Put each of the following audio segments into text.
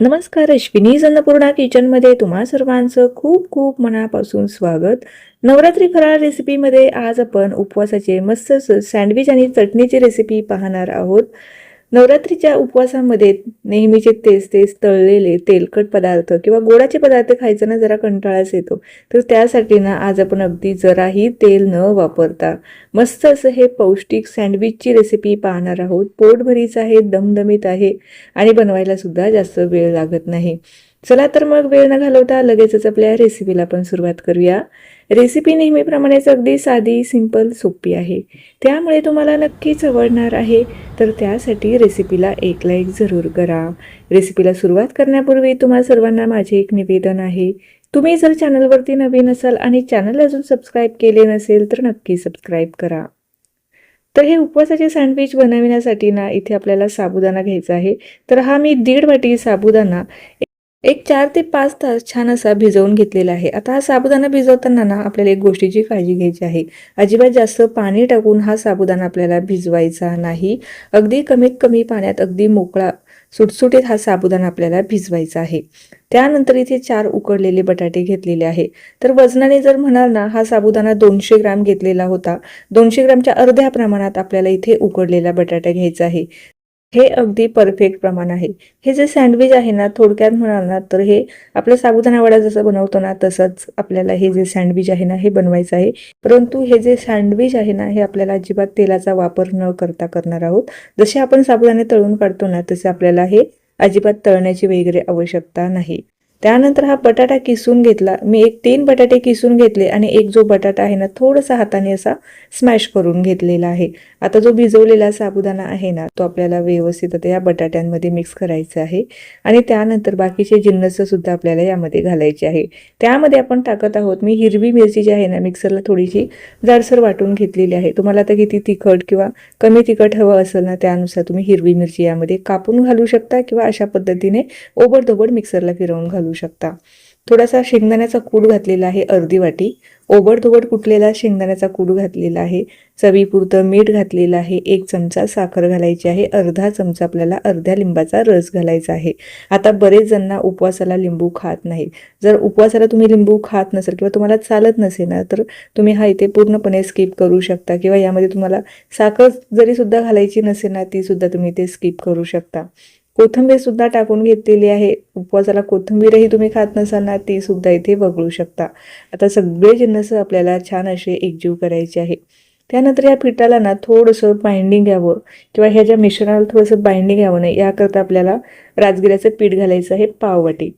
नमस्कार अश्विनी अन्नपूर्णा किचनमध्ये तुम्हा सर्वांचं खूप खूप मनापासून स्वागत. नवरात्री फराळ रेसिपीमध्ये आज आपण उपवासाचे मस्त सँडविच आणि चटणीची रेसिपी पाहणार आहोत. नवरात्रीच्या उपवासामध्ये नेहमीचे तेच तेच तळलेले तेलकट पदार्थ किंवा गोडाचे पदार्थ खायचा ना जरा कंटाळाच येतो. तर त्यासाठी ना आज आपण अगदी जराही तेल न वापरता मस्त असं हे पौष्टिक सँडविचची रेसिपी पाहणार आहोत. पोटभरीच आहे दमदमीत आहे आणि बनवायला सुद्धा जास्त वेळ लागत नाही. चला तर मग वेळ न घालवता लगेचच आपल्या रेसिपीला आपण सुरुवात करूया. रेसिपी नेहमीप्रमाणेच अगदी साधी सिंपल सोपी आहे. त्यामुळे तुम्हाला नक्कीच आवडणार आहे. तर त्यासाठी रेसिपीला एक लाईक जरूर करा. रेसिपीला सुरुवात करण्यापूर्वी तुम्हा सर्वांना माझे एक निवेदन आहे. तुम्ही जर चॅनलवरती नवीन असाल आणि चॅनल अजून सबस्क्राईब केले नसेल तर नक्की सबस्क्राईब करा. तर हे उपवासाचे सँडविच बनविण्यासाठी ना इथे आपल्याला साबुदाणा घ्यायचा आहे. तर हा मी दीड वाटी साबुदाणा एक चार ते पाच तास छान असा भिजवून घेतलेला आहे. आता हा साबुदाणा भिजवताना ना आपल्याला एक गोष्टीची काळजी घ्यायची आहे. अजिबात जास्त पाणी टाकून हा साबुदाणा आपल्याला भिजवायचा नाही. अगदी कमीत कमी पाण्यात अगदी मोकळा सुटसुटीत हा साबुदाणा आपल्याला भिजवायचा आहे. त्यानंतर इथे चार उकडलेले बटाटे घेतलेले आहे. तर वजनाने जर म्हणाल ना हा साबुदाणा दोनशे ग्राम घेतलेला होता. दोनशे ग्रामच्या अर्ध्या प्रमाणात आपल्याला इथे उकडलेला बटाटा घ्यायचा आहे. हे अगदी परफेक्ट प्रमाण आहे. हे जे सँडविच आहे ना थोडक्यात म्हणाल ना तर हे आपलं साबुदाणा वडा जसं बनवतो ना तसंच आपल्याला हे जे सँडविच आहे ना हे बनवायचं आहे. परंतु हे जे सँडविच आहे ना हे आपल्याला अजिबात तेलाचा वापर न करता करणार आहोत. जसे आपण साबुदाणे तळून काढतो ना तसे आपल्याला हे अजिबात तळण्याची वगैरे आवश्यकता नाही. त्यानंतर हा बटाटा किसून घेतला. मी एक तीन बटाटे किसून घेतले आणि एक जो बटाटा आहे ना थोडासा हाताने असा स्मॅश करून घेतलेला आहे. आता जो भिजवलेला साबुदाणा आहे ना तो आपल्याला व्यवस्थित आता या बटाट्यांमध्ये मिक्स करायचा आहे. आणि त्यानंतर बाकीचे जिन्नस सुद्धा आपल्याला यामध्ये घालायचे आहे. त्यामध्ये आपण टाकत आहोत मी हिरवी मिरची जी आहे ना मिक्सरला थोडीशी जाडसर वाटून घेतलेली आहे. तुम्हाला आता किती तिखट किंवा कमी तिखट हवं असेल ना त्यानुसार तुम्ही हिरवी मिरची यामध्ये कापून घालू शकता किंवा अशा पद्धतीने ओबडधोबड मिक्सरला फिरवून घालू शकता. थोडासा शेंगदाण्याचा कूड घातलेला आहे अर्धी वाटी. ओबडधोबड कुटलेला शेंगदाण्याचा कूड घातलेला आहे. चवीपुरतं मीठ घातलेलं आहे. एक चमचा साखर घालायची आहे. अर्धा चमचा आपल्याला अर्ध्या लिंबाचा रस घालायचा आहे. आता बरेच जणांना उपवासाला लिंबू खात नाही जर उपवासाला तुम्ही लिंबू खात नसेल किंवा तुम्हाला चालत नसेल ना तर तुम्ही हा इथे पूर्णपणे स्किप करू शकता किंवा यामध्ये तुम्हाला साखर जरी सुद्धा घालायची नसेल ना ती सुद्धा तुम्ही ते स्किप करू शकता. कोथिंबीर सुद्धा टाकून घेतलेली आहे. उपवासाला कोथिंबीरही तुम्ही खात नसाल ना ती सुद्धा इथे वगळू शकता. आता सगळे जिन्नस आपल्याला छान असे एकजीव करायचे आहे. त्यानंतर या पिठाला ना थोडंसं बाइंडिंग घ्यावं किंवा ह्या ज्या मिश्रणाला थोडंसं बाइंडिंग घ्यावं नाही याकरता आपल्याला राजगिऱ्याचं पीठ घालायचं आहे पाववाटी.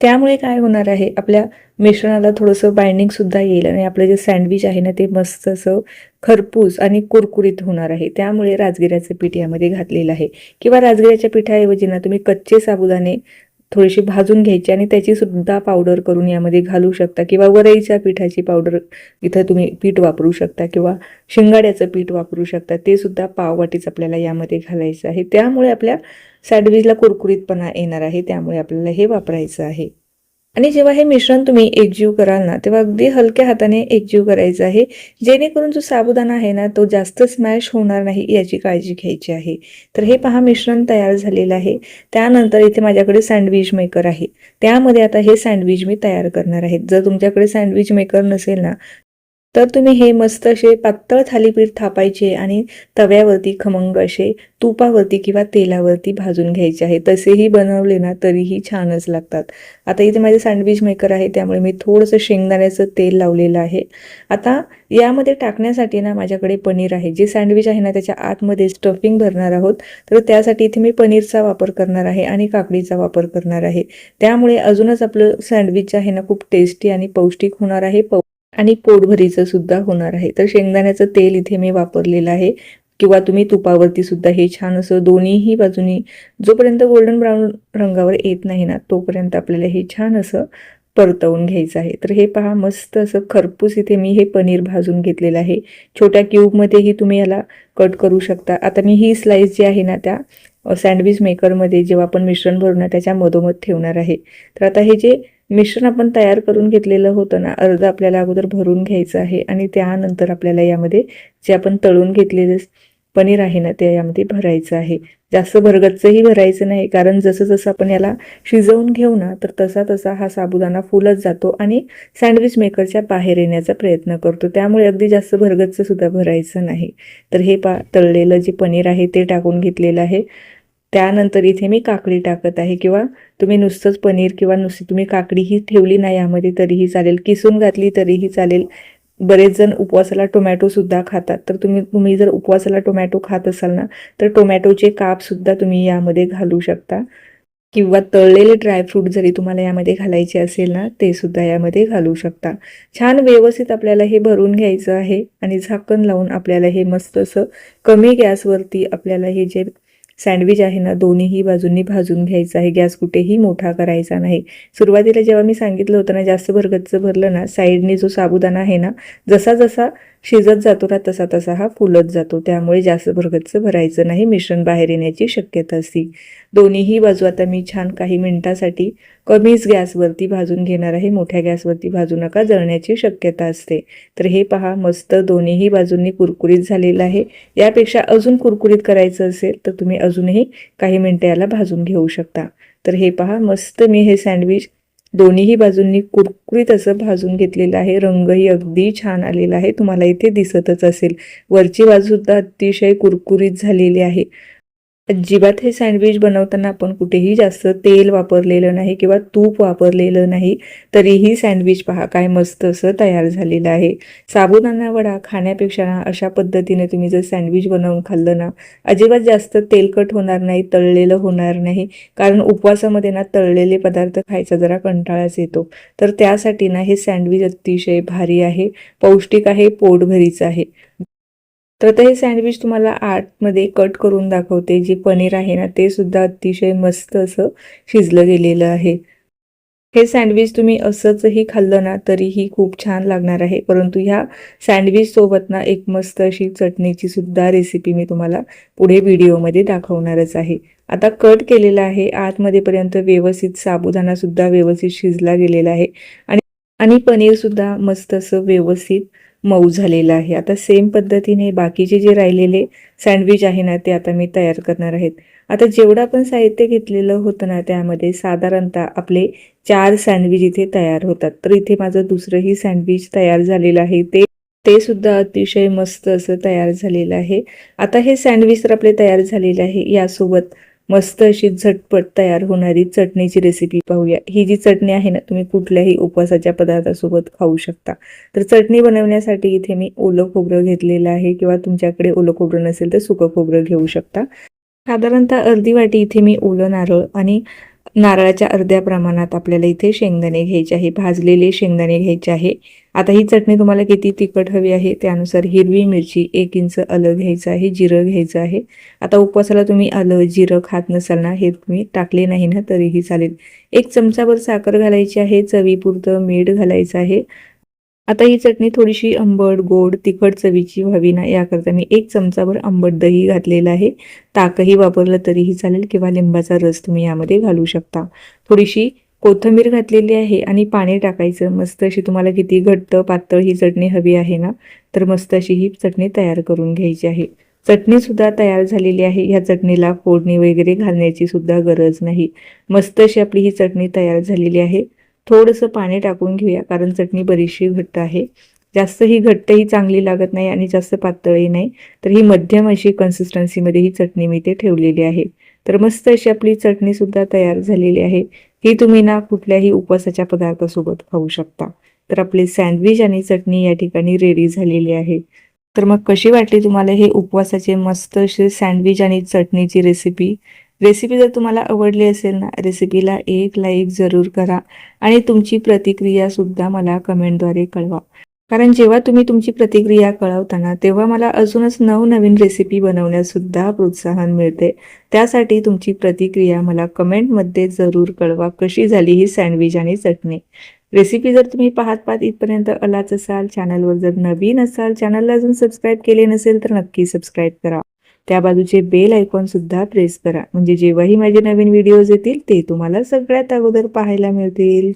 त्यामुळे काय होणार आहे? आपल्या मिश्रणाला थोडंसं बाइंडिंग सुद्धा येईल आणि आपलं जे सँडविच आहे ना ते मस्त असं खरपूस आणि कुरकुरीत होणार आहे. त्यामुळे राजगिऱ्याचं पीठ यामध्ये घातलेलं आहे. किंवा राजगिऱ्याच्या पिठाऐवजी ना तुम्ही कच्चे साबुदाणे थोडीशी भाजून घ्यायची आणि त्याची सुद्धा पावडर करून यामध्ये घालू शकता. किंवा वरईच्या पिठाची पावडर इथं तुम्ही पीठ वापरू शकता किंवा शिंगाड्याचं पीठ वापरू शकता. ते सुद्धा पाववाटीच आपल्याला यामध्ये घालायचं आहे. त्यामुळे आपल्या सँडविचला कुरकुरीतपणा येणार आहे त्यामुळे आपल्याला हे वापरायचं आहे. आणि जेव्हा हे मिश्रण तुम्ही एकजीव कराल ना तेव्हा अगदी हलक्या हाताने एकजीव करायचं आहे. जेणेकरून जो साबुदाणा आहे ना तो जास्त स्मॅश होणार नाही याची काळजी घ्यायची आहे. तर हे पहा मिश्रण तयार झालेलं आहे. त्यानंतर इथे माझ्याकडे सँडविच मेकर आहे. त्यामध्ये आता हे सँडविच मी तयार करणार आहे. जर तुमच्याकडे सँडविच मेकर नसेल ना तर तुम्ही हे मस्त असे पातळ थालीपीठ थापायचे आणि तव्यावरती खमंग असे तुपावरती किंवा तेलावरती भाजून घ्यायचे आहे. तसेही बनवले ना तरीही छानच लागतात. आता इथे माझे सँडविच मेकर आहे त्यामुळे मी थोडंसं शेंगदाण्याचं तेल लावलेलं आहे. आता यामध्ये टाकण्यासाठी ना माझ्याकडे पनीर आहे. जे सँडविच आहे ना त्याच्या आतमध्ये स्टफिंग भरणार आहोत. तर त्यासाठी इथे मी पनीरचा वापर करणार आहे आणि काकडीचा वापर करणार आहे. त्यामुळे अजूनच आपलं सँडविच आहे ना खूप टेस्टी आणि पौष्टिक होणार आहे. पौ आणि पोटभरीचं सुद्धा होणार आहे. तर शेंगदाण्याचं तेल इथे मी वापरलेलं आहे. किंवा तुम्ही तुपावरती सुद्धा हे छान असं दोन्हीही बाजूनी जोपर्यंत गोल्डन ब्राऊन रंगावर येत नाही ना तोपर्यंत आपल्याला हे छान असं परतवून घ्यायचं आहे. तर हे पहा मस्त असं खरपूस इथे मी हे पनीर भाजून घेतलेलं आहे. छोट्या क्यूबमध्येही तुम्ही याला कट करू शकता. आता मी ही स्लाईस जी आहे ना त्या सँडविच मेकरमध्ये जेव्हा आपण मिश्रण भरून त्याच्या मधोमध ठेवणार आहे. तर आता हे जे मिश्रण आपण तयार करून घेतलेलं होतं ना अर्ध आपल्याला अगोदर भरून घ्यायचं आहे आणि त्यानंतर आपल्याला यामध्ये जे आपण तळून घेतलेलं पनीर आहे ना ते यामध्ये भरायचं आहे. जास्त भरगच्चही भरायचं नाही कारण जसं जसं आपण याला शिजवून घेऊ ना तर तसा तसा हा साबुदाणा फुलत जातो आणि सँडविच मेकरच्या बाहेर येण्याचा प्रयत्न करतो. त्यामुळे अगदी जास्त भरगच्च सुद्धा भरायचं नाही. तर हे पा तळलेलं जे पनीर आहे ते टाकून घेतलेलं आहे. त्यानंतर इथे मी काकडी टाकत आहे किंवा तुम्ही नुसतंच पनीर किंवा नुसती तुम्ही काकडीही ठेवली नाही यामध्ये तरीही चालेल. किसून घातली तरीही चालेल. बरेच जण उपवासाला टोमॅटोसुद्धा खातात. तर तुम्ही तुम्ही जर उपवासाला टोमॅटो खात असाल ना तर टोमॅटोचे कापसुद्धा तुम्ही यामध्ये घालू शकता. किंवा तळलेले ड्रायफ्रूट जरी तुम्हाला यामध्ये घालायचे असेल ना ते सुद्धा यामध्ये घालू शकता. छान व्यवस्थित आपल्याला हे भरून घ्यायचं आहे आणि झाकण लावून आपल्याला हे मस्त असं कमी गॅसवरती आपल्याला हे जे सँडविच आहे ना दोन्हीही बाजूंनी भाजून घ्यायचं आहे. गॅस कुठेही मोठा करायचा नाही. सुरुवातीला जेव्हा मी सांगितलं होतं ना जास्त भरगतचं भरलं ना साईडने जो साबुदाणा आहे ना जसा जसा शिजत जातो ना तसा तसा हा फुलत जातो. त्यामुळे जास्त भरगतचं भरायचं नाही मिश्रण बाहेर येण्याची शक्यता असते. दोन्हीही बाजू आता मी छान काही मिनिटासाठी कमीच गॅसवरती भाजून घेणार आहे. मोठ्या गॅसवरती भाजू नका जळण्याची शक्यता असते. तर हे पहा मस्त दोन्हीही बाजूंनी कुरकुरीत झालेलं आहे. यापेक्षा अजून कुरकुरीत करायचं असेल तर तुम्ही अजूनही काही मिनटं याला भाजून घेऊ शकता. तर हे पहा मस्त मी हे सँडविच दोन्हीही बाजूंनी कुरकुरीत असं भाजून घेतलेलं आहे. रंगही अगदी छान आलेला आहे. तुम्हाला इथे दिसतच असेल. वरची बाजू सुद्धा अतिशय कुरकुरीत झालेली आहे. अजिबात हे सँडविच बनवताना आपण कुठेही जास्त तेल वापरलेलं नाही किंवा तूप वापरलेलं नाही तरीही सँडविच पहा काय मस्त असं तयार झालेलं आहे. साबुदाणा वडा खाण्यापेक्षा ना अशा पद्धतीने तुम्ही जर सँडविच बनवून खाल्लं ना अजिबात जास्त तेलकट होणार नाही तळलेलं होणार नाही कारण उपवासामध्ये ना तळलेले पदार्थ खायचा जरा कंटाळाच येतो. तर त्यासाठी ना हे सँडविच अतिशय भारी आहे पौष्टिक आहे पोटभरीचं आहे. तर आता हे सँडविच तुम्हाला आतमध्ये कट करून दाखवते. जे पनीर आहे ना ते सुद्धा अतिशय मस्त असं शिजलं गेलेलं आहे. हे सँडविच तुम्ही असंचही खाल्लं ना तरीही खूप छान लागणार आहे. परंतु ह्या सँडविच सोबत ना एक मस्त अशी चटणीची सुद्धा रेसिपी मी तुम्हाला पुढे व्हिडिओमध्ये दाखवणारच आहे. आता कट केलेला आहे. आतमध्येपर्यंत व्यवस्थित साबुदाणा सुद्धा व्यवस्थित शिजला गेलेला आहे. आणि आणि पनीर सुद्धा मस्त असं व्यवस्थित मऊ झालेलं आहे. आता सेम पद्धतीने बाकीचे जे राहिलेले सँडविच आहे ना ते आता मी तयार करणार आहेत. आता जेवढं आपण साहित्य घेतलेलं होतं ना त्यामध्ये साधारणतः आपले चार सँडविच इथे तयार होतात. तर इथे माझं दुसरंही सँडविच तयार झालेलं आहे. ते ते सुद्धा अतिशय मस्त असं तयार झालेलं आहे. आता हे सँडविच तर आपले तयार झालेले आहे. यासोबत मस्त अशी झटपट तयार होणारी चटणीची रेसिपी पाहूया. ही जी चटणी आहे ना तुम्ही कुठल्याही उपवासाच्या पदार्थासोबत खाऊ शकता. तर चटणी बनवण्यासाठी इथे मी ओलं खोबरं घेतलेलं आहे किंवा तुमच्याकडे ओलं खोबरं नसेल तर सुकं खोबरं घेऊ शकता. साधारणतः अर्धी वाटी इथे मी ओलं नारळ आणि नारळाच्या अर्ध्या प्रमाणात आपल्याला इथे शेंगदाणे घ्यायचे आहे भाजलेले शेंगदाणे घ्यायचे आहे. आता ही चटणी तुम्हाला किती तिखट हवी आहे त्यानुसार हिरवी मिरची एक इंच आलं घ्यायचं आहे जिरं घ्यायचं आहे. आता उपवासाला तुम्ही आलं जिरं खात नसाल ना हे तुम्ही टाकले नाही ना तरीही चालेल. एक चमचाभर साखर घालायची आहे चवीपुरतं मीठ घालायचं आहे. आता ही चटणी थोडीशी आंबट गोड तिखट चवीची व्हावी ना याकरता मी एक चमचाभर आंबट दही घातलेलं आहे. ताकही वापरलं तरीही चालेल किंवा लिंबाचा रस तुम्ही यामध्ये घालू शकता. थोडीशी कोथिंबीर घातलेली आहे आणि पाणी टाकायचं. मस्त अशी तुम्हाला किती घट्ट पातळ ही चटणी हवी आहे ना तर मस्त अशी ही चटणी तयार करून घ्यायची आहे. चटणी सुद्धा तयार झालेली आहे. ह्या चटणीला फोडणी वगैरे घालण्याची सुद्धा गरज नाही. मस्त अशी आपली ही चटणी तयार झालेली आहे. थोडंसं पाणी टाकून घेऊया कारण चटणी बरीचशी घट्ट आहे. जास्त ही घट्टही चांगली लागत नाही आणि जास्त पातळही नाही. तर ही मध्यम अशी कन्सिस्टन्सीमध्ये ही चटणी मी ते ठेवलेली आहे. तर मस्त अशी आपली चटणीसुद्धा तयार झालेली आहे. ही तुम्ही ना कुठल्याही उपवासाच्या पदार्थासोबत खाऊ शकता. तर आपले सँडविच आणि चटणी या ठिकाणी रेडी झालेली आहे. तर मग कशी वाटली तुम्हाला हे उपवासाचे मस्त असे सँडविच आणि चटणीची रेसिपी रेसिपी जर तुम्हाला आवडली असेल ना रेसिपीला एक लाईक जरूर करा आणि तुमची प्रतिक्रिया सुद्धा मला कमेंटद्वारे कळवा. कारण जेव्हा तुम्ही तुमची प्रतिक्रिया कळवताना तेव्हा मला अजूनच नवनवीन रेसिपी बनवण्यासुद्धा प्रोत्साहन मिळते. त्यासाठी तुमची प्रतिक्रिया मला कमेंटमध्ये जरूर कळवा कशी झाली ही सँडविच आणि चटणी. रेसिपी जर तुम्ही पाहत पाहत इथपर्यंत आलाच असाल चॅनलवर जर नवीन असाल चॅनलला अजून सबस्क्राईब केले नसेल तर नक्की सबस्क्राईब करा. त्या बाजूचे बेल आयकॉन सुद्धा प्रेस करा. म्हणजे जेव्हाही माझे नवीन व्हिडिओज येतील ते तुम्हाला सगळ्यात अगोदर पाहायला मिळतील.